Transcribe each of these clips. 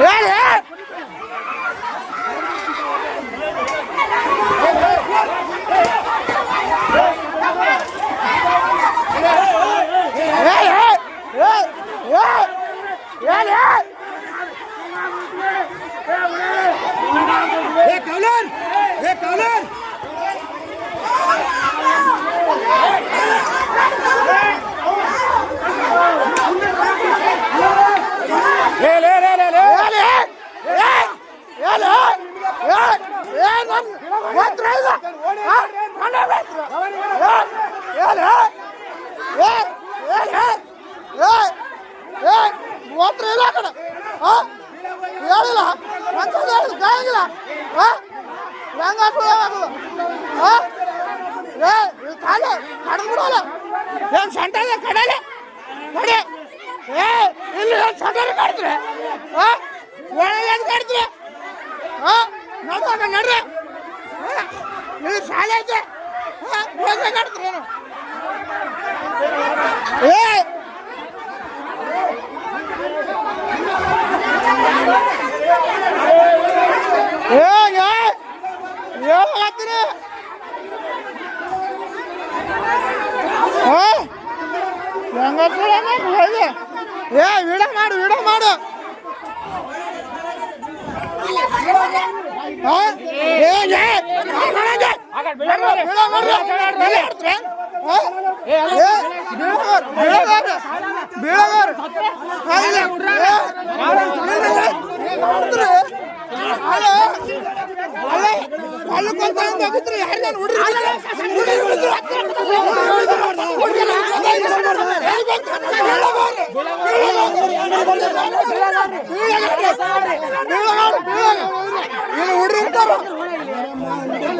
Yeah, yeah. ಗಾಯಂಗಿಲ್ಲ ಆ ಹೆಂಗ ಹಾಕೋದು ಆ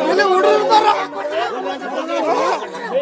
ಇಲ್ಲಿ ಹುಡ್ರಿ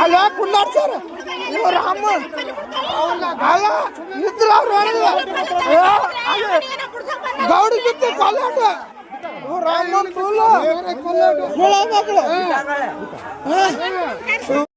ಅಲ್ಲ ಕುಂದಾಡ್ಸಾರ ಇವ್ರ ಅಮ್ಮ ಅಲ್ಲ ಇದ್ರ ಅವ್ರು ಹೇಳಿಲ್ಲ ಗೌಡಿ ಬಿತ್ತು ಕೊಲ್ಲಾಟ ಇವ್ರ ಅಮ್ಮ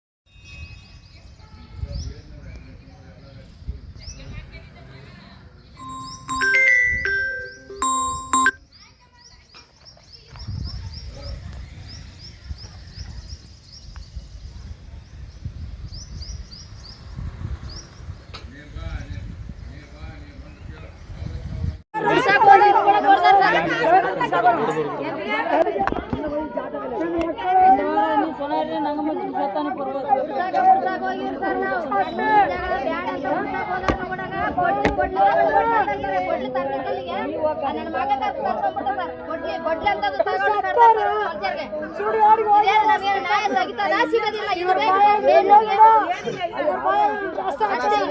ಏನಿಲ್ಲ ನ್ಯಾಯ ಸಿಗ್ತಾ ಸಿಗೋದಿಲ್ಲ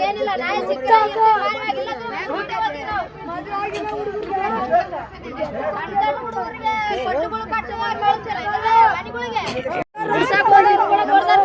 ಏನಿಲ್ಲ ನ್ಯಾಯ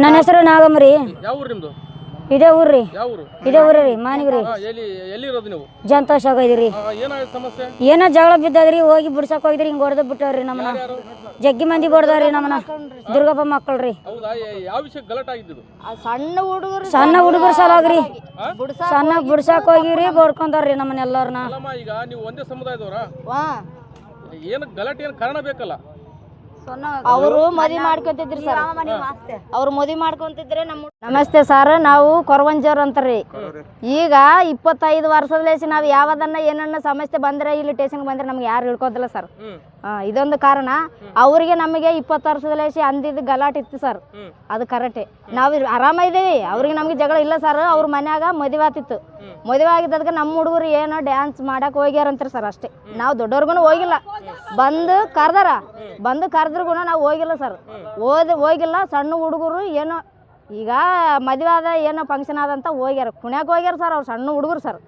ನನ್ನ ಹೆಸರು ನಾಗಮ್ರಿ ಯಾವ ಊರು ನಿಮ್ದು? ಇದೇ ಊರ್ರಿ. ಇದೇ ಊರ್ರಿ ಮಾನಿಗ್ರಿ. ಹಾ, ಎಲ್ಲಿ ಎಲ್ಲಿರೋದು ನೀವು? ಜಂತೋಷ್ ಸಮಸ್ಯೆ? ಏನೋ ಜಗಳ ಬಿದ್ದದ್ರಿ ಹೋಗಿ ಬಿಡ್ಸಕ್ ಹೋಗಿದ್ರಿ ಹಿಂಗ್ ಹೊಡೆದು ಬಿಟ್ಟವ್ರಿ ನಮ್ಮನ್ನ. ಜಗ್ಗಿ ಮಂದಿ ಬಡ್ದವ್ರಿ ನಮ್ಮನ್ನ. ದುರ್ಗಪ್ಪ ಮಕ್ಕಳ್ರಿ. ಹೌದಾ ಯ- ಯಾವ ವಿಷಯ ಗಲಾಟೆ ಆಗಿದ್ದು? ಸಣ್ಣ ಹುಡುಗರು ಸಣ್ಣ ಹುಡುಗರು ಸಲಾಗ್ರಿ. ಸಣ್ಣ ಬಿಡ್ಸಕ್ ಹೋಗಿವ್ರಿ ಬೋಡ್ಕೊಂಡವ್ರಿ ನಮ್ಮನ್ನ ಎಲ್ಲಾರ್ನ ಈಗ ನೀವು ಒಂದೇ ಸಮುದಾಯದವರಾ? ವಾ. ಏನು ಗಲಾಟೆ ಏನು ಕಾರಣ ಬೇಕಲ್ಲ? ಅವರು ಮದಿ ಮಾಡ್ಕೊಂತಿದ್ರಿ ಸರ್. ಅವ್ರು ಮದಿ ಮಾಡ್ಕೊಂತಿದ್ರೆ ನಮ್ಮ ನಮಸ್ತೆ ಸರ್ ನಾವು ಕೊರವಂಜರ್ ಅಂತಾರ್ರಿ. ಈಗ ಇಪ್ಪತ್ತೈದು ವರ್ಷದಲೇಸಿ ನಾವು ಯಾವದನ್ನ ಏನನ್ನ ಸಮಸ್ಯೆ ಬಂದ್ರೆ ಇಲ್ಲಿ ಟೇಷನ್ಗೆ ಬಂದ್ರೆ ನಮ್ಗೆ ಯಾರು ಹಿಡ್ಕೋದಿಲ್ಲ ಸರ್. ಇದೊಂದು ಕಾರಣ. ಅವರಿಗೆ ನಮಗೆ ಇಪ್ಪತ್ತು ವರ್ಷದಲೇಸಿ ಅಂದಿದ್ದು ಗಲಾಟೆ ಇತ್ತು ಸರ್. ಅದು ಕರೆಕ್ಟೇ ನಾವು ಆರಾಮ ಇದೀವಿ ಅವ್ರಿಗೆ ನಮಗೆ ಜಗಳ ಇಲ್ಲ ಸರ್. ಅವ್ರ ಮನ್ಯಾಗ ಮದುವೆ ಆತಿತ್ತು ಮದುವೆ ಆಗಿದ್ದಕ್ಕೆ ನಮ್ಮ ಹುಡುಗರು ಏನೋ ಡ್ಯಾನ್ಸ್ ಮಾಡಕ್ ಹೋಗ್ಯಾರಂತಾರೆ ಸರ್ ಅಷ್ಟೇ. ನಾವು ದೊಡ್ಡವ್ರಿಗೂ ಹೋಗಿಲ್ಲ. ಬಂದು ಕರ್ದಾರ. ಬಂದು ಕರೆದ್ರಿಗೂ ನಾವು ಹೋಗಿಲ್ಲ ಸರ್. ಓದಿ ಹೋಗಿಲ್ಲ. ಸಣ್ಣ ಹುಡುಗರು ಏನೋ ಈಗ ಮದುವೆ ಆದ ಏನೋ ಫಂಕ್ಷನ್ ಆದಂತ ಹೋಗ್ಯಾರ. ಕುಣ್ಯಾಕ ಹೋಗ್ಯಾರ ಸರ್ ಅವ್ರು ಸಣ್ಣ ಹುಡುಗರು ಸರ್.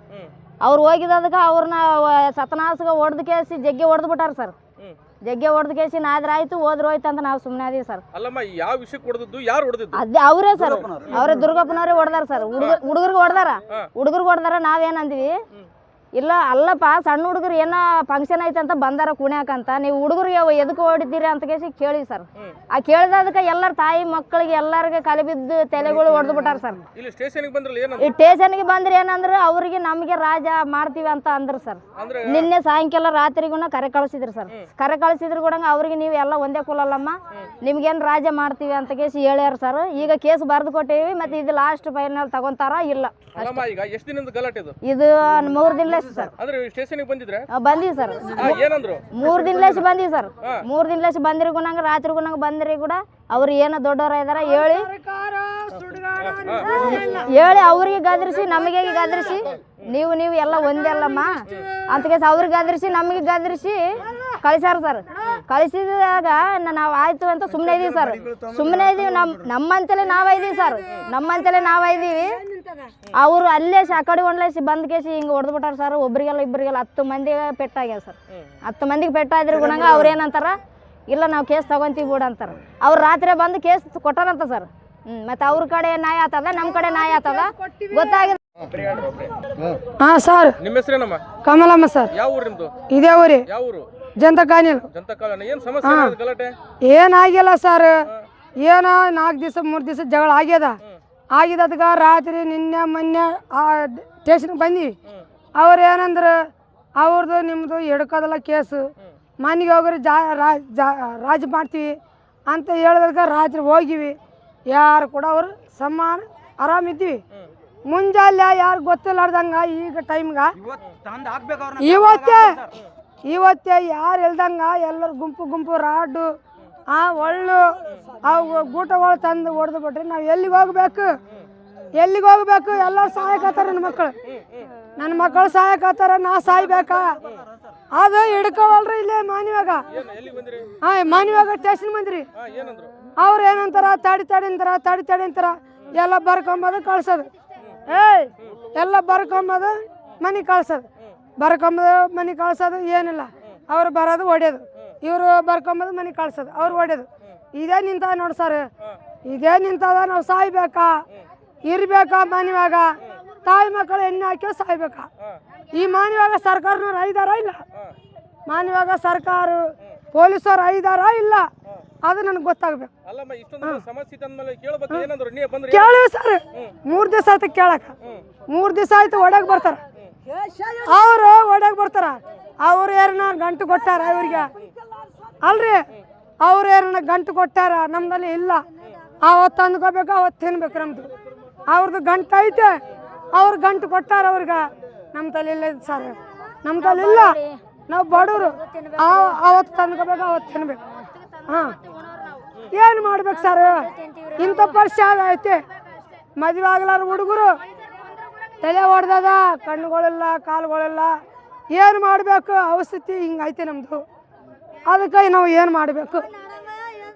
ಅವ್ರು ಹೋಗಿದ್ದದಕ್ಕೆ ಅವ್ರನ್ನ ಸತನಾಸಗ ಹೊಡೆದು ಕೇಸಿ ಜಗ್ಗಿ ಹೊಡೆದು ಬಿಟ್ಟಾರ ಸರ್. ಜಗ್ಗಿ ಕೇಸಿನ ಕೇಸಿ ನಾದ್ರಾಯ್ತು ಹೋದ್ರು ಹೋಯ್ತು ಅಂತ ನಾವು ಸುಮ್ಮನೆ ಅದೀವಿ ಸರ್ ಅಲ್ಲಮ್ಮ ಯಾವ ವಿಷಯಕ್ಕೆ ಹೊಡೆದದ್ದು ಯಾರು ಹೊಡೆದಿದ್ದು? ಅದೇ ಅವರೇ ಸರ್ ಅವರೇ ದುರ್ಗಪ್ಪನವರೇ ಹೊಡೆದಾರ ಸರ್ ಹುಡುಗ ಹುಡುಗರಿಗೆ ಹೊಡೆದಾರ. ಹುಡುಗರಿಗೆ ಹೊಡೆದಾರ ನಾವೇನಂದ್ವಿ ಇಲ್ಲ ಅಲ್ಲಪ್ಪ ಸಣ್ಣ ಹುಡುಗರು ಏನೋ ಫಂಕ್ಷನ್ ಐತೆ ಅಂತ ಬಂದಾರ ಕುಣ್ಯಾಕಂತ. ನೀವು ಹುಡುಗರಿಗೆ ಎದಕ್ಕೆ ಹೊಡಿದ್ದೀರಿ ಅಂತ ಕೇಸಿ ಕೇಳಿ ಸರ್. ಆ ಕೇಳಿದದಕ್ಕೆ ಎಲ್ಲರ ತಾಯಿ ಮಕ್ಕಳಿಗೆ ಎಲ್ಲರಿಗೆ ಕಲೆ ಬಿದ್ದು ತಲೆಗಳು ಹೊಡೆದು ಬಿಟ್ಟಾರ ಸರ್ ಇಲ್ಲಿ ಸ್ಟೇಷನ್ಗೆ ಬಂದ್ರಲ್ಲ ಈ ಸ್ಟೇಷನ್ಗೆ ಬಂದ್ರೆ ಏನಂದ್ರೆ ಅವರಿಗೆ ನಮಗೆ ರಾಜ ಮಾಡ್ತೀವಿ ಅಂತ ಅಂದ್ರು ಸರ್ ನಿನ್ನೆ ಸಾಯಂಕಾಲ ರಾತ್ರಿಗೂ ಕರೆ ಕಳಿಸಿದ್ರು ಸರ್ ಕರೆ ಕಳಿಸಿದ್ರು ಕೂಡ ಅವ್ರಿಗೆ ನೀವು ಎಲ್ಲ ಒಂದೇ ಕುಲಲ್ಲಮ್ಮ. ನಿಮ್ಗೇನು ರಾಜ ಮಾಡ್ತೀವಿ ಅಂತ ಕೇಸಿ ಹೇಳ್ಯಾರ ಸರ್ ಈಗ ಕೇಸ್ ಬರೆದು ಕೊಟ್ಟೀವಿ ಮತ್ತೆ ಇದು ಲಾಸ್ಟ್ ಫೈನಲ್ ತಗೊಂತಾರ ಇಲ್ಲ. ಅಲ್ಲಮ್ಮ ಈಗ ಎಷ್ಟು ದಿನದ ಗಲಾಟೆ ಇದು? ಮೂರು ಮೂರು ಸರ್. ಅಂದ್ರೆ ಸ್ಟೇಷನ್ಗೆ ಬಂದಿದ್ರೆ? ಬಂದೀವಿ ಸರ್. ಏನಂದ್ರು? ಮೂರು ದಿನಲೇಸ್ ಬಂದೀವಿ ಸರ್. ಮೂರ್ ದಿನ್ಲೇಶ್ ದಿನಲೇಸ್ ಬಂದ್ರಿ ಗುಣಂಗ ರಾತ್ರಿ ಗುಣಂಗ ಬಂದ್ರಿ ಕೂಡ ಅವ್ರು ಏನೋ ದೊಡ್ಡವರ ಇದಾರ ಹೇಳಿ. ಹೇಳಿ ಅವ್ರಿಗೆ ಗದರಿಸಿ ನಮಗೆ ಗದರಿಸಿ. ನೀವು ನೀವು ಎಲ್ಲ ಒಂದೇ ಅಲ್ಲಮ್ಮ. ಅಂತ ಕೇಸ್ ಅವ್ರಿಗೆ ಗದರಿಸಿ ನಮಗೆ ಗದರಿಸಿ ಕಳಿಸ್ಯಾರ ಸರ್. ಕಳಿಸಿದಾಗ ನಾವು ಆಯ್ತು ಅಂತ ಸುಮ್ಮನೆ ಇದೀವಿ ಸರ್. ಸುಮ್ಮನೆ ಇದೀವಿ. ನಮ್ಮ ನಮ್ಮಂತಲೇ ನಾವೇ ಇದೀವಿ ಸರ್. ನಮ್ಮಂತಲೇ ನಾವೇ ಇದೀವಿ. ಅವರು ಅಲ್ಲೇ ಸಾಕಡಿ ಆ ಕಡೆ ಒಂದ್ಲೇಸಿ ಬಂದ್ ಕೇಸಿ ಹಿಂಗೆ ಹೊಡೆದು ಬಿಟ್ಟಾರ ಸರ್ ಒಬ್ರಿಗೆಲ್ಲ ಇಬ್ಬರಿಗೆಲ್ಲ ಹತ್ತು ಮಂದಿಗೆ ಪೆಟ್ಟಾಗ್ಯಾವ ಸರ್ ಹತ್ತು ಮಂದಿಗೆ ಪೆಟ್ಟಾದ್ರೆ ಗುಣಂಗ ಅವ್ರು ಏನಂತಾರ? ಇಲ್ಲ ನಾವು ಕೇಸ್ ತಗೊಂತೀವಿ ಬಿಡ ಅಂತಾರ. ಅವ್ರು ರಾತ್ರಿ ಬಂದು ಕೇಸ್ ಕೊಟ್ಟಾರಂತ ಸರ್ ಹ್ಞೂ ಮತ್ತೆ ಅವ್ರ ಕಡೆ ನಾಯಿ ಆತದ ನಮ್ಮ ಕಡೆ ನಾಯಿ ಆತದ? ಗೊತ್ತಾಗಿದೆ ಹಾ ಸರ್ ನಿಮ್ಮ ಹೆಸರೇನಮ್ಮ? ಕಮಲಮ್ಮ ಸರ್ ಯಾವ ಊರು ನಿಮ್ದು? ಇದೇ ಊರಿ. ಯಾವ ಊರು? ಜನತಾ ಕಾನಿಲ್ ಜನತಾ ಕಾಲೋನಿ ಏನು ಸಮಸ್ಯೆ ಏನಾಗಿದೆ ಗಲಾಟೆ? ಏನಾಗಿಲ್ಲ ಸರ್ ಏನೋ ನಾಲ್ಕು ದಿವಸ ಮೂರು ದಿವಸ ಜಗಳ ಆಗ್ಯದ. ಆಗಿದ್ದದ್ಕ ರಾತ್ರಿ ನಿನ್ನೆ ಮೊನ್ನೆ ಆ ಸ್ಟೇಷನ್ಗೆ ಬಂದೀವಿ. ಅವ್ರು ಏನಂದ್ರೆ ಅವ್ರದ್ದು ನಿಮ್ಮದು ಹಿಡ್ಕೋದಲ್ಲ ಕೇಸು. ಮನೆಗೆ ಹೋಗ್ರಿ ಜಾ- ರಾಜ್ ಮಾಡ್ತೀವಿ ಅಂತ ಹೇಳಿದಾಗ ರಾತ್ರಿ ಹೋಗಿವಿ. ಯಾರು ಕೂಡ ಅವರು ಸಮಾನ ಆರಾಮಿದ್ದೀವಿ ಮುಂಜಾನೆ ಯಾರು ಗೊತ್ತಿಲ್ಲಾರ್ದಂಗ ಈಗ ಟೈಮ್ಗೆ ಇವತ್ತೇ ಇವತ್ತೇ ಯಾರು ಇಲ್ದಂಗ ಎಲ್ಲರೂ ಗುಂಪು ಗುಂಪು ರಾಡು ಆ ಒಳ್ಳು, ಆ ಗೂಟಗಳು ತಂದು ಹೊಡೆದು ಬಿಟ್ರಿ ನಾವು ಎಲ್ಲಿಗೆ ಹೋಗ್ಬೇಕು? ಎಲ್ಲಿಗೆ ಹೋಗ್ಬೇಕು? ಎಲ್ಲರೂ ಸಾಯಕತ್ತಾರ ನನ್ನ ಮಕ್ಕಳು ನನ್ನ ಮಕ್ಕಳು ಸಾಯಕತ್ತಾರ ನಾ ಸಾಯ್ಬೇಕಾ? ಅದು ಹಿಡ್ಕೋವಲ್ರಿ ಇಲ್ಲೇ ಮಾನಿವಾಗ ಹಾಂ ಮಾನ್ಯವಾಗ ಸ್ಟೇಷನ್ ಬಂದ್ರಿ. ಅವ್ರು ಏನಂತಾರ? ತಾಡಿ ತಾಡಿ ಅಂತಾರ, ತಾಡಿ ತಾಡಿ ಅಂತಾರ. ಎಲ್ಲ ಬರ್ಕೊಂಬೋದು ಕಳ್ಸೋದು. ಏಯ್, ಎಲ್ಲ ಬರ್ಕೊಂಬೋದು ಮನೆ ಕಳ್ಸೋದು. ಬರ್ಕೊಂಬೋದು ಮನೆ ಕಳ್ಸೋದು ಏನಿಲ್ಲ. ಅವ್ರು ಬರೋದು ಹೊಡ್ಯೋದು. ಇವರು ಬರ್ಕೊಂಬಂದು ಮನೆ ಕಳ್ಸೋದು ಅವ್ರು ಹೊಡೆದು ಇದೇ ನಿಂತ ನೋಡಿ ಸರ್. ಇದೇ ನಿಂತದ ನಾವು ಸಾಯ್ಬೇಕಾ? ಇರ್ಬೇಕಾ ಮನೆಯಾಗ ತಾಯಿ ಮಕ್ಕಳು ಎಣ್ಣೆ ಹಾಕಿ ಸಾಯ್ಬೇಕಾ? ಈ ಮಾನ್ಯವಾಗ ಸರ್ಕಾರನವ್ರು ಐದಾರ ಇಲ್ಲ? ಮಾನ್ಯವಾಗ ಸರ್ಕಾರ ಪೊಲೀಸರು ಐದಾರ ಇಲ್ಲ? ಅದು ನನಗೆ ಗೊತ್ತಾಗ್ಬೇಕು. ಕೇಳಿ ಕೇಳಿವಿ ಸರ್. ಮೂರು ದಿವಸ ಆಯ್ತು ಕೇಳಕ. ಮೂರು ದಿವಸ ಆಯ್ತು ಒಡಕ್ ಬರ್ತಾರ. ಅವರು ಒಡಕ್ ಬರ್ತಾರ. ಅವ್ರು ಯಾರನ ಗಂಟು ಕೊಟ್ಟಾರ ಇವ್ರಿಗೆ. ಅಲ್ರಿ? ಅವ್ರು ಏನ ಗಂಟು ಕೊಟ್ಟಾರ? ನಮ್ದಲ್ಲಿ ಇಲ್ಲ. ಅವತ್ತು ಅಂದ್ಕೋಬೇಕು, ಅವತ್ತು ತಿನ್ಬೇಕು ನಮ್ದು. ಅವ್ರದ್ದು ಗಂಟು ಐತೆ. ಅವ್ರು ಗಂಟು ಕೊಟ್ಟಾರ ಅವ್ರಿಗೆ. ನಮ್ಮ ತಲೆ ಇಲ್ಲ ಸರ್. ನಮ್ಮ ತಲೆ ನಾವು ಬಡವರು. ಅವತ್ತು ತಂದ್ಕೋಬೇಕು, ಅವತ್ತು ತಿನ್ಬೇಕು. ಹಾಂ. ಏನು ಮಾಡ್ಬೇಕು ಸರ್? ಇಂಥ ಪರಿಸ್ಥಿತಿ ಐತೆ. ಮದುವೆ ಆಗ್ಲಾರ ಹುಡುಗರು ತಲೆ ಹೊಡೆದದ ಕಣ್ಣುಗಳಿಲ್ಲ, ಕಾಲುಗಳಿಲ್ಲ. ಏನು ಮಾಡಬೇಕು? ಔಷಧಿ ಹಿಂಗೈತೆ ನಮ್ಮದು ಅದಕ್ಕೆ ನಾವು ಏನು ಮಾಡಬೇಕು?